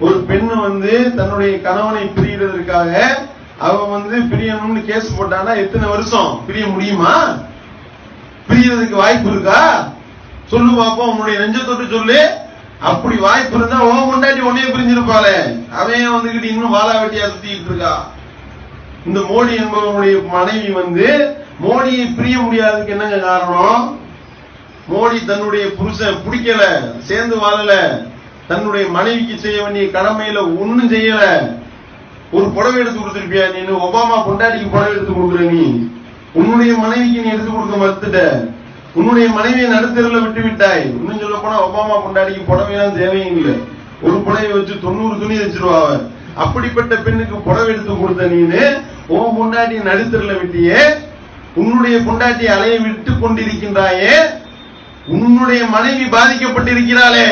ஒரு பெண் வந்து தன்னுடைய கணவனை பிரியறதற்காக அவ வந்து பிரியணும்னு கேஸ் போட்டானா எத்தனை வருஷம்? பிரிய முடியுமா? பிரியறதுக்கு வாய்ப்பு இருக்கா? சொல்லு பாப்போம் உன்னுடைய நெஞ்ச தொட்டு சொல்லு. அப்படி வாய்ப்பு இருந்தா உன் முண்டாட்டி உன்னைய பிரிஞ்சிருப்பாளே. அவன் வந்துகிட்டு இன்னும் வாழா வெட்டியா சுத்திக்கிட்டு இருக்கா? இந்த மோடி என்பவனுடைய மனைவி வந்து மோடியை பிரிய முடியாததுக்கு என்னங்க காரணம்? மோடி தன்னுடைய புருஷன் பிடிக்கல சேர்ந்து வாழல. தன்னுடைய மனைவிக்கு செய்ய வேண்டிய கடமையில ஒண்ணும் செய்யல. ஒரு புடவை எடுத்து கொடுத்துருப்பியா நீ? ஒபாமா பொண்டாட்டிக்கு புடவை எடுத்து கொடுக்குற நீ? உன்னுடைய மனைவிக்கு நீ எடுத்து கொடுக்க மறுத்துட்ட. உன்னுடைய மனைவியை நடுத்தரில் விட்டு விட்டாய். இன்னும் சொல்ல போனா ஒபாமா பொண்டாட்டிக்கு புடவைலாம் தேவையும் இல்லை ஒரு புடவை வச்சு தொண்ணூறு துணி வச்சிருவா அவ அப்படிப்பட்ட பெண்ணுக்கு புடவை எடுத்து கொடுத்த நீனு உன் பொண்டாட்டி நடுத்தரில் விட்டியே உன்னுடைய பொண்டாட்டி அலையை விட்டு கொண்டிருக்கின்றாயே உன்னுடைய மனைவி பாதிக்கப்பட்டிருக்கிறாளே.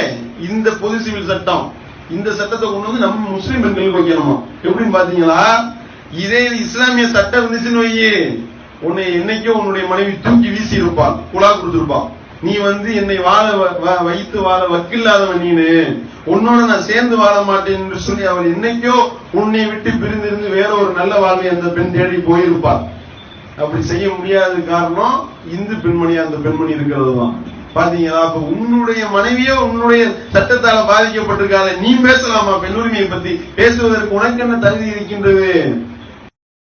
இந்த பொது சிவில் சட்டம் இந்த சட்டத்தை கொண்டு வந்து நம்ம முஸ்லீம் பெண்களுக்கு வைக்கணுமா? எப்படின்னு பாத்தீங்களா இதே இஸ்லாமிய சட்டம் இருந்துச்சுன்னு வையே உன்னை என்னைக்கோ உன்னுடைய மனைவி தூக்கி வீசி இருப்பான் குழா கொடுத்துருப்பான் நீ வந்து என்னை வாழ வ- வைத்து வாழ வக்கில்லாதவன் நீனு. உன்னோட நான் சேர்ந்து வாழ மாட்டேன் என்று சொல்லி அவள் என்னைக்கோ உன்னை விட்டு பிரிந்திருந்து வேற ஒரு நல்ல வாழ்வை அந்த பெண் தேடி போயிருப்பாள் அப்படி செய்ய முடியாத காரணம் இந்து பெண்மணி அந்த பெண்மணி இருக்கிறது தான் பாத்தீங்களா? அப்ப உன்னுடைய மனைவியோ உன்னுடைய சட்டத்தால பாதிக்கப்பட்டிருக்காத நீ பேசலாமா? பெண் உரிமையை பத்தி பேசுவதற்கு உனக்கு என்ன தகுதி இருக்கின்றது?